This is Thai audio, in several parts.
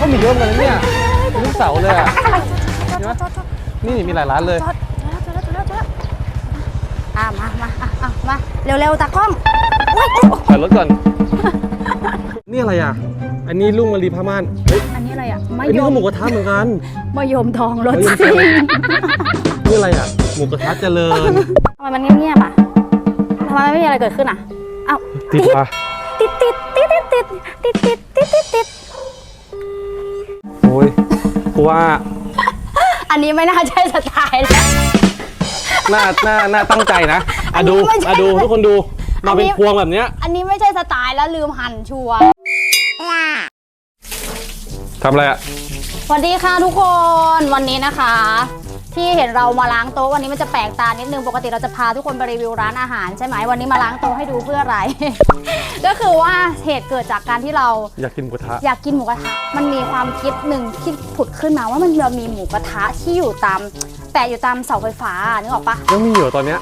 ก็มีเยอะเหมือนกันนะเนี่ยเป็นลูกเสาเลยอะ จอดจอดจอดจอดนี่มีหลายร้านเลย จอดจอดแล้วจอดแล้วจอดแล้วจอดแล้วอะมามาอะอะมาเร็วๆตากล้องอุ๊ยถอยรถก่อน นี่อะไรอะ อันนี้ลุงมารีพาม่านเฮ้ยอันนี้อะไรอะมะอันนี้ยก็มหมูกระทะเหมือนกัน มะยมทองรสมะยมทซิ่อง งนี่อะไรอะ หมูกระทะเจริญ ทำไมมันเงียบๆอะทำไมไม่มีอะไรเกิดขึ้นอะเอ้าติดปะติดติดติดติดติดติดติดติดติดติด โอ้ยกูว่าอันนี้ไม่น่าใช่สไตล์แล้ว น่าน่าน่าตั้งใจนะอะดูอันนี้ไม่ใช่อะดูทุกคนดูมาเป็นอันนี้ พวงแบบเนี้ยอันนี้ไม่ใช่สไตล์แล้วลืมหั่นชัวร์ทำอะไรอะ สวัสดีค่ะทุกคนวันนี้นะคะ ที่เห็นเรามาล้างโต๊ะวันนี้มันจะแปลกตานิดนึงปกติเราจะพาทุกคนไปรีวิวร้านอาหารใช่ไหมวันนี้มาล้างโต๊ะให้ดูเพื่ออะไร ก็คือว่าเหตุเกิดจากการที่เราอยากกินหมูกระทะอยากกินหมูกระทะมันมีความคิดหนึ่งที่ผุดขึ้นมาว่ามันจะมีหมูกระทะที่อยู่ตามแปะอยู่ตามเสาไฟฟ้านึกออกปะยังมีอยู่ตอนเนี้ย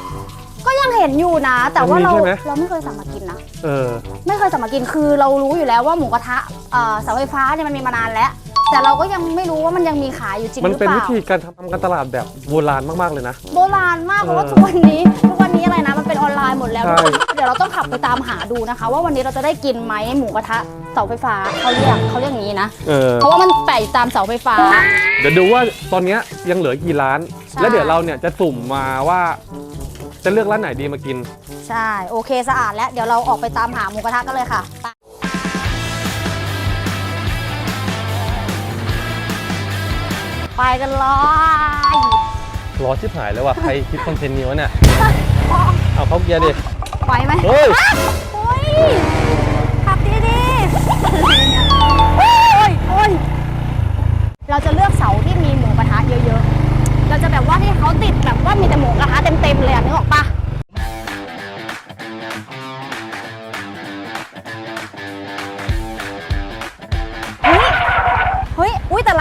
ก็ยังเห็นอยู่นะ แต่ว่าเรามันมีใช่ไหม เราไม่เคยสั่งมากินนะ เออ ไม่เคยสั่งมากินคือเรารู้อยู่แล้วว่าหมูกระทะเอ่อเสาไฟฟ้าเนี่ยมันมีมานานแล้ว แต่เราก็ยังไม่รู้ว่ามันยังมีขายอยู่จริงหมันรือเป็นเปวิล่าธีการทำการตลาดแบบโบราณมาก ๆ เลยนะ โบราณมากเพราะว่าเออทุกวันนี้ทุกวันนี้อะไรนะมันเป็นออนไลน์หมดแล้ว ใช่ เดี๋ยวเราต้องขับไปตามหาดูนะคะ ว่าวันนี้เราจะได้กินไหมหมูกระทะเสาไฟฟ้าเขาเรียกเขาเรียกอย่างนี้นะ เออ เพราะว่ามันแปะอยู่ตามเสาไฟฟ้า เดี๋ยวดูว่าตอนเนี้ยยังเหลือกี่ร้าน ใช่ แล้วเดี๋ยวเราเนี่ยจะสุ่มมาว่า จะเลือกร้านไหนดีมากิน ใช่ โอเคสะอาดแล้ว เดี๋ยวเราออกไปตามหาหมูกระทะกันเลยค่ะไป ไปกันเลยรอชิบหายเลยว่ะใครคิดคอนเทนต์นี้วะเนี่ยเอาเขาเกียร์ดิไหวไหมเฮ้ยโอ้ยขับดีดีโอ้ยโอ้ยเราจะเลือกเสาที่มีหมูกระทะเยอะๆ เราจะแบบว่าที่เขาติดแบบว่ามีแต่หมูกระทะเต็มๆเลยอะนึกออกปะ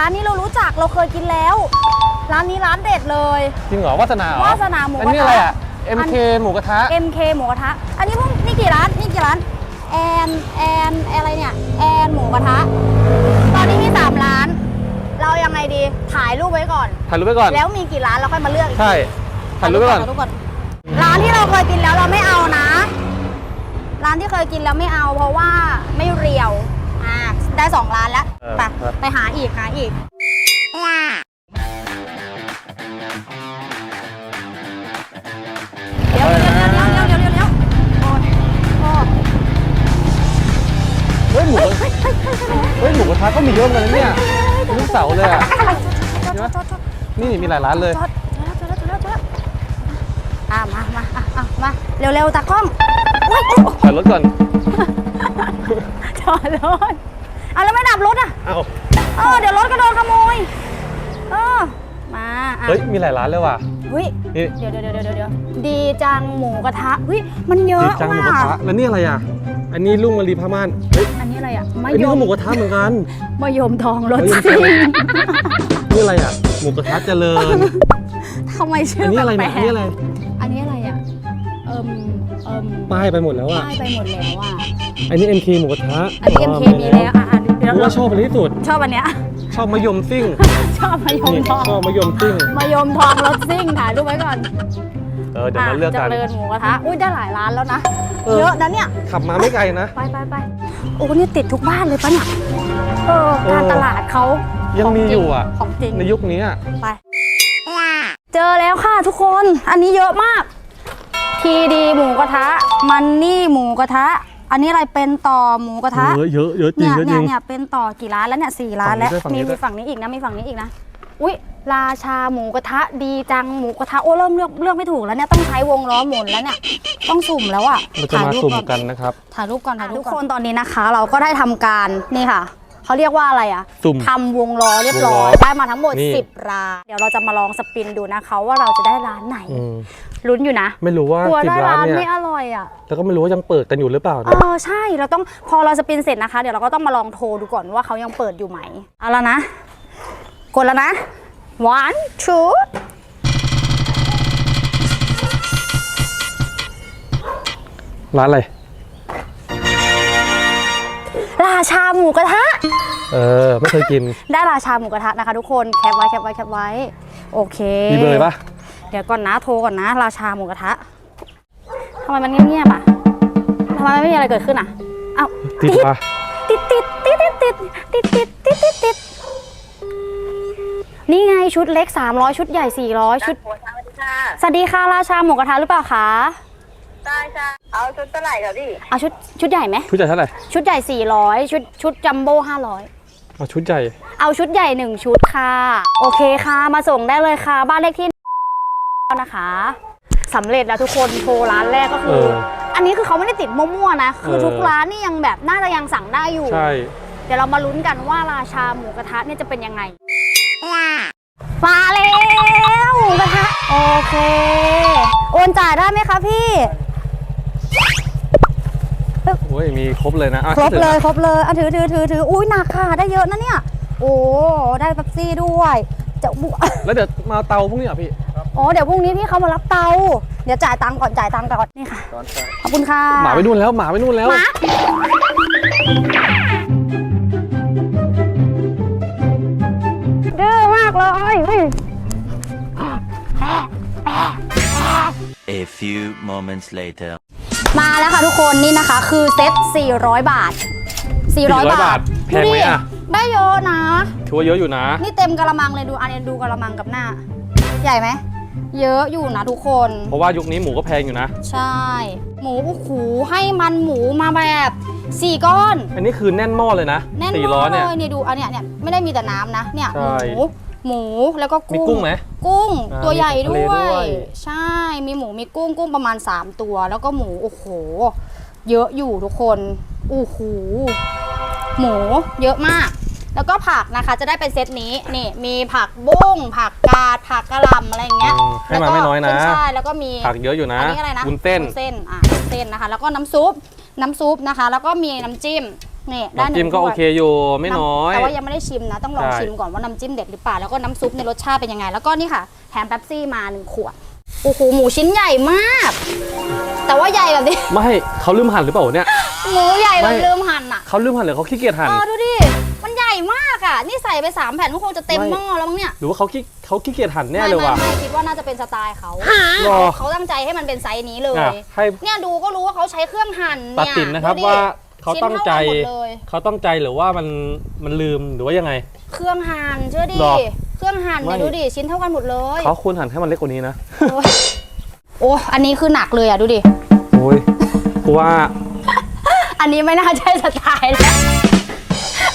ร้านนี้เรารู้จักเราเคยกินแล้ว ร้านนี้ร้านเด็ดเลย จริงเหรอวาสนาเหรอวาสนาหมูกระทะอันนี้อะไรอะ MK หมูกระทะ MK หมูกระทะ อันนี้พวกนี่กี่ร้านนี่กี่ร้านแอนแอนอะไรเนี่ยแอนหมูกระทะ ตอนนี้มี3ร้าน เรายังไงดีถ่ายรูปไว้ก่อน ถ่ายรูปไว้ก่อน แล้วมีกี่ร้านเราค่อยมาเลือกอีกใช่ ถ่ายรูปไว้ก่อนถ่ายรูปก่อนร้านที่เราเคยกินแล้วเราไม่เอานะ ร้านที่เคยกินแล้วไม่เอาเพราะว่าไม่เรียว อ่า ได้สองร้านแล้วเออไปครับ ไปหาอีกหาอีกเดี๋ยวเดี๋ยวเดี๋ยวเดี๋ยวเดี๋ยวเดี๋ยวเดี๋ยวโอ้ยโอ้ยเฮ้ยหมูกระเฮ้ยเฮ้ยเฮ้ยเฮ้ยเฮ้ยหมูกระทะก็มีเยอะเหมือนกันนะเนี่ยเป็นลูกเสาเลยอะ จอดจอดจอดจอด นี่มีหลายร้านเลย จอดจอดแล้วจอดแล้วจอดแล้วจอดแล้วอะมามาอะอะมาเร็วๆตากล้องอุ๊ยอุ๊ยถอยรถก่อนจอดรถ อะแล้วไม่ดับรถอะ เอ้าเออ เดี๋ยวรถก็โดนขโมย เออ มาอะเฮ้ย มีหลายร้านเลยว่ะ เฮ้ย นี่ เดี๋ยวเดี๋ยวเดี๋ยวเดี๋ยวดีจังหมูกระทะเฮ้ย มันเยดีอะจังหมูกระว่ะทะแล้วนี่อะไรอะ อันนี้ลุงมารีพาม่านเฮ้ยอันนี้อะไรอะมะอันยนี้ก็มหมูกระทะเหมือนกัน มะยมทองรสมะยมทซิ่อง งนี่อะไรอะ หมูกระทะเจริญ ทำไมชื่อัอนนี้อะไรแปลเนี่ยกอันนี้อะไร ๆอันนี้อะไรอะ เอิมเอิมป้ายไปหมดแล้วอะ ป้ายไปหมดแล้วอะ อันนี้ MK หมูกระทะอันนี้ MK มีแล้ว อะอะเดี๋ยวกูเราว่าชอบอันนี้ที่สุด ชอบอันเนี้ย ชอบมะยมซิ่งชอบมะยมนี่ทองชอบมะยมซิ่ง มะยมทองรสซิ่งถ่ายรูปไว้ก่อนเออเดี๋ยวมาเลือกกันเจริญหมูกระทะอุ้ยได้หลายร้านแล้วนะ เออ เยอะนะเนี่ย ขับมาไม่ไกลนะ ไปไปไปโอ้นี่ติดทุกบ้านเลยปะเนี่ยเออเออการตลาดเขายังมีอยู่อะของจริง ในยุคนี้อะไป เจอแล้วค่ะทุกคน อันนี้เยอะมาก ทีดีหมูกระทะ มันนี่หมูกระทะ อันนี้อะไรเป็นต่อหมูกระทะเยอะเยอะเยอะจริงเนี่ยเยอะจเนี่ริยงเนี่ยเป็นต่อกี่ร้านแล้วเนี่ยสี่ร้านแล้วฝั่งมีนี้ด้วย มีฝั่ฝั่งงนี้นี้ด้วยอีกนะมีฝั่งนี้อีกนะอุ๊ยราชาหมูกระทะดีจังหมูกระทะโอ้เริ่มเลือกเลือกไม่ถูกแล้วเนี่ยต้องใช้วงล้อหมุนแล้วเนี่ยต้องสุ่มแล้วอะเราจะมาถ่ยรูปสุ่มก่อน กันนะครับ ถ่ายรูปก่อนถ่ายรูปทุกคนตอนนี้นะคะ เราก็ได้ทำการนี่ค่ะ เขาเรียกว่าอะไรอะสุ่มทำวงล้อเรียบร้อวงล้ยอได้มาทั้งหมด นี่ 10 ร้าน เดี๋ยวเราจะมาลองสปินดูนะคะว่าเราจะได้ร้านไหนอืมลุ้นอยู่นะไม่รู้ว่ากลัวสิบได้ร้านร้านเนี่ไม่ยอร่อยอะแล้วก็ไม่รู้ว่ายังเปิดกันอยู่หรือเปล่าเอนะอใช่เราต้องพอเราสปินเสร็จนะคะ เดี๋ยวเราก็ต้องมาลองโทรดูก่อนว่าเขายังเปิดอยู่ไหมเอาแล้วนะ กดแล้วนะ one two ร้านอะไร ร้ราชาหมูกระทะ เออ ไม่เคยกิน ได้ราชาหมูกระทะนะคะทุกคนแคปไว้แคปไว้แคปไว้ โอเคมีเบอร์ปะเดี๋ยวก่อนนะโทรก่อนนะ ราชาหมูกระทะทำไมมันเงียบๆอะทำไมไม่มีอะไรเกิดขึ้นอะเอ้าติดปะติดติดติดติดติดติดติดติดติดติดนี่ไงชุดเล็ก 300 ชุดใหญ่ 400 ชุดหัวช้างสวัสดีค่ะสวัสดีค่ะราชาหมูกระทะหรือเปล่าคะ ได้ค่ะ เอาชุดเท่าไหร่คะพี่เอาชุดชุดใหญ่ไหมชุดใหญ่เท่าไหร่ชุดใหญ่400ชุดชุดจัมโบ้500 เอาชุดใหญ่ เอาชุดใหญ่หนึ่งชุดค่ะ โอเคค่ะ มาส่งได้เลยค่ะ บ้านเลขที่นะคะสำเร็จแล้วทุกคนโทรร้านแรกก็คือ เอออันนี้คือเขาไม่ได้ติดมั่วๆนะ คือเออ ทุกร้านนี่ยังแบบน่าจะยังสั่งได้อยู่ ใช่ เดี๋ยวเรามาลุ้นกันว่าราชาหมูกระทะเนี่ยจะเป็นยังไงมาแล้วหมูกระทะโอเค โอนจ่ายได้ไหมคะพี่โอ้ ยมีครบเลยนะอะครบถือเลยนะครบเลยอะถือถือถือถืออุ้ยหนักค่ะได้เยอะนะเนี่ย โอ้ได้เป๊ปซี่ด้วยจะบุแล้วเดี๋ยวมาเตาพวกนี้เหรอพี่อ๋อเดี๋ยวพรุ่งนี้พี่เขามารับเตา เดี๋ยวจ่ายตังค์ก่อนจ่ายตังค์ก่อนนี่ค่ะขอบคุณค่ะหมาไปนู่นแล้วหมาไปนู่นแล้วหมาดื้อมากเลยเฮ้ย A few moments later. มาแล้วค่ะทุกคนนี่นะคะคือเซ็ต400 บาท 400 บาทแพงไหมอะดูดิได้เยอะนะ ถือว่าเยอะอยู่นะ นี่เต็มกระมังเลยดูอันนี้ดูกระมังกับหน้า ใหญ่ไหม เยอะอยู่นะทุกคน เพราะว่ายุคนี้หมูก็แพงอยู่นะ ใช่ หมูโอ้โหให้มันหมูมาแบบสี่ก้อน อันนี้คือแน่นหม้อเลยนะแน่นสี่มาร้อกยเลเนี่ยยนี่ดูอันเนี้ยเนี่ยไม่ได้มีแต่น้ำนะเนี่ยใช่หมูหมูแล้วก็มีกุ้งกุ้งไหม กุ้งอ่าตัวใหญ่มีด้ทะเลวด้วย ย ใช่มีหมูมีกุ้งกุ้งประมาณ 3 ตัว แล้วก็หมูโอ้โห เยอะอยู่ทุกคนโอ้โหหมูเยอะมาก แล้วก็ผักนะคะจะได้เป็นเซตนี้นี่มีผักบุ้งผักกาดผักกะหล่ำอะไรอย่างเงี้ยอืมให้มาไม่น้อยนะแล้วก็ขึ้ช่ายแล้วก็มี ผักเยอะอยู่นะอันนี้อะไรนะวุ้นเส้น วุ้นเส้น อะวุ้นเส้นนะคะ แล้วก็น้ำซุป น้ำซุปนะคะ แล้วก็มีน้ำจิ้ม นี่ได้หน้ำนึ่จิ้มงก็ถ้โอวยเคอยู่ไม่น้อย แต่ว่ายังไม่ได้ชิมนะ ต้องลองใช่ชิมก่อนว่าน้ำจิ้มเด็ดหรือเปล่าแล้วก็น้ำซุปในรสชาติเป็นยังไง แล้วก็นี่ค่ะแถมเป๊ปซี่มาหนึ่งขวดโอ้โหหมูชิ้นใหญ่มาก แต่ว่าใหญ่แบบนี้ไม่เขาลืมหั่นหรือเปล่าเนี่ยหมูใหญ่แบบไม่ลืมหั่นอะเขาลืมหั่นหรือเขาขี้เกียจหั่นเออดูดิมันใหญ่มากอะนี่ใส่ไปสามแผ่นก็คงจะเต็มไม่หม้อแล้วมั้งเนี่ยหรือว่าเขาขี้เขาขี้เกียจหั่นแน่ไม่เลยไม่ว่ะไม่คิดว่าน่าจะเป็นสไตล์เขารอเขาตั้งใจให้มันเป็นไซส์นี้เลอะยให้เนี่ยดูก็รู้ว่าเขาใช้เครื่องหั่นตัดเนี่ยสินนะครับดูดิว่า เขาตั้งใจชิ้นเท่ากันหมดเลย เขาตั้งใจหรือว่ามันมันลืมหรือว่ายังไง เครื่องหั่นเชื่อดิ หรอเครื่องหั่นเนี่ยไม่ดูดิชิ้นเท่ากันหมดเลยเขาควรหั่นให้มันเล็กกว่านี้นะโอ้ยโอ้อันนี้คือหนักเลยอะดูดิ โอ้ยกูว่าอันนี้ไม่น่าใช่สไตล์แล้ว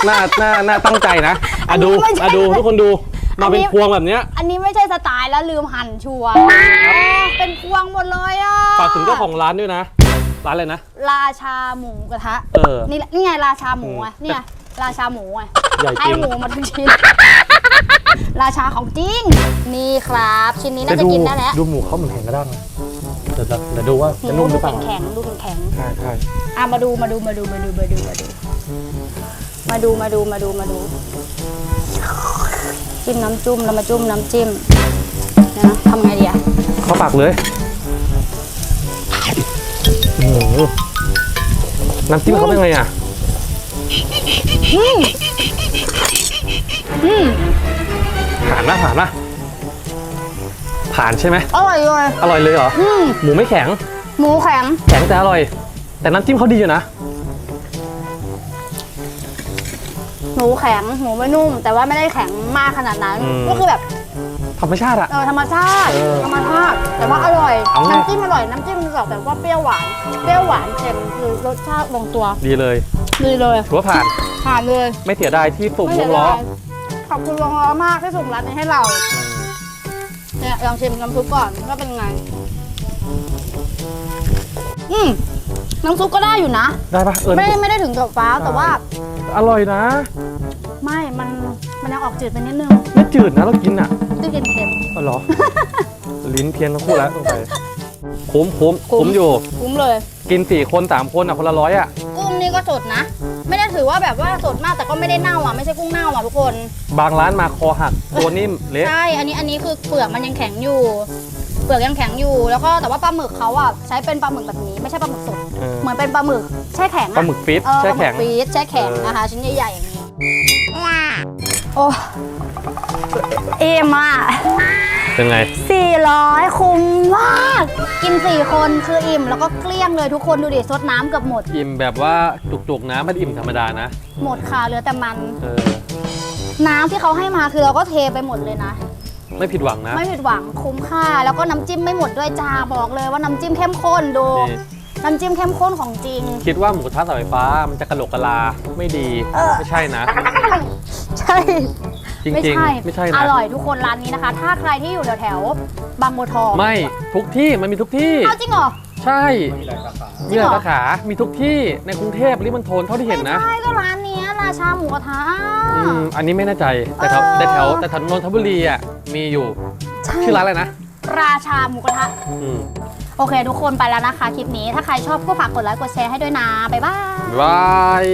น่าน่าน่าตั้งใจนะอัอะนนี้ดูไม่ใช่อะดูทุกคนดูอัมานนี้ เป็นพวงแบบเนี้ยอันนี้ไม่ใช่สไตล์แล้วลืมหั่นชัวร์เป็นพวงหมดเลยอะฝากถึงเจ้าของร้านด้วยนะ ร้านอะไรนะ ราชาหมูกระทะเออ นี่แหละนี่ไงราชาหมูไงอืมเนี่ยราชาหมูไงใหญ่จให้ริงหมูมาทั้งชิ้น ราชาของจริง นี่ครับ ชิ้นนี้น่าจะดูกินได้แล้วดูหมูเขาเหมือนแข็งกระด้างนะเดี๋ยวเดี๋ยวเดี๋ยวดูว่าหมูจะนุ่มหรือเปล่าแข็งๆดูแข็งใช่ใช่ๆอะมาดูมาดูมาดูมาดูมาดูมาดูมาดูมาดูมาดูมาดูจิ้มน้ำจุ่มแล้วมาจุ่มน้ำจิ้มนะทำไงดีอะเข้าปากเลย อื้อหือน้ำจิ้มเขาเป็นไงอะอืมผ่านนะผ่านนะผ่านใช่ไหมอร่อยเลยอร่อยเลยเหรอ อืมหมูไม่แข็ง หมูแข็ง แข็งแต่อร่อย แต่น้ำจิ้มเขาดีอยู่นะ หมูแข็ง หมูไม่นุ่ม แต่ว่าไม่ได้แข็งมากขนาดนั้น อืม ก็คือแบบธรรมชาติอะ เออธรรมชาติ เออธรรมชาติ แต่ว่าอร่อย เอาไง น้ำจิ้มอร่อย น้ำจิ้มมันจะ ออกแบบว่าเปรี้ยวหวาน เปรี้ยวหวานเค็มคือรสชาติลงตัวดีเลยดีเลยถือว่าผ่านผ่านเลยไม่เสียดายที่สุ่มไม่วเสีงยล้อดายขอบคุณวงล้อมากที่ส่งร้านนี้ให้เราเนี่ยลองชิมน้ำซุปก่อนว่าเป็นไง อืมน้ำซุปก็ได้อยู่นะ ได้ปะเออไม่ได้ไม่ได้ถึงกับฟ้าวแต่ว่าอร่อยนะ ไม่ มันมันยังออกจืดไปนิดนึงไม่จืดนะเรากินอะตื้อเค็ม อ๋อเหรอ ลิ้นเพี้ยนทั้งคู่แล้วลงไป คุ้มคุ้มคุ้มคุ้มอยู่ๆคุ้มเลย กินสี่คนสามคนอะคนละร้อยอะกุ้งนี่ก็สดนะ ไม่ได้ถือว่าแบบว่าสดมากแต่ก็ไม่ได้เน่าอะไม่ใช่กุ้งเน่าอะทุกคน บางร้านมาคอหักตัวนิ่มเละใช่อันนี้อันนี้คือเปลือกมันยังแข็งอยู่เปลือกยังแข็งอยู่แล้วก็แต่ว่าปลาหมึกเขาอะใช้เป็นปลาหมึกแบบนี้ไม่ใช่ปลาหมึกสดเออเหมือนเป็นปลาหมึกแช่แข็งอะปลาหมึกฟีดเออแช่ปลาหมึแข็กงฟีดแช่แข็งเออนะคะชิ้นใหญ่ๆอย่างนี้โอ้เอ็มอะ เป็นไง 400 คุ้มมาก กิน 4 คนคืออิ่ม แล้วก็เกลี้ยงเลยทุกคนดูดิซดน้ำเกับหมด อิ่มแบบว่าจุกๆนะไม่ได้อิ่มธรรมดานะ หมดค่ะเหลือแต่มัน เออ น้ำที่เขาให้มาคือเราก็เทไปหมดเลยนะ ไม่ผิดหวังนะ ไม่ผิดหวังคุ้มค่า แล้วก็น้ำจิ้มไม่หมดด้วยจ้าบอกเลยว่าน้ำจิ้มเข้มข้นดู นี่ น้ำจิ้มเข้มข้นของจริง คิดว่าหมูกระทะเสาไฟฟ้ามันจะกระโหลกกะลาไม่ดีเออไม่ใช่นะ ใช่ จริงๆไม่ใช่ไม่ใช่นะ อร่อยทุกคนร้านนี้นะคะ ถ้าใครที่อยู่แถวๆบางบัวทองไม่ทุกที่มันมีทุกที่ เอาจริงเหรอ ใช่จริมีงหเหรลายอสาขามีทุกที่ในกรุงเทพปริมณฑลเท่าที่เห็นนะ ไม่ใช่ก็ร้านเนี้ยราชาหมูกระทะ อืมอันนี้ไม่แน่ใจแต่แถวเออ แต่แถวแต่แถวนนทบุรีอะมีอยู่ใช่ชื่อร้านอะไรนะราชาหมูกระทะ อืมโอเค ทุกคนไปแล้วนะคะ คลิปนี้ถ้าใครชอบก็ฝากกดไลค์กดแชร์ให้ด้วยนะ บ๊ายบาย บาย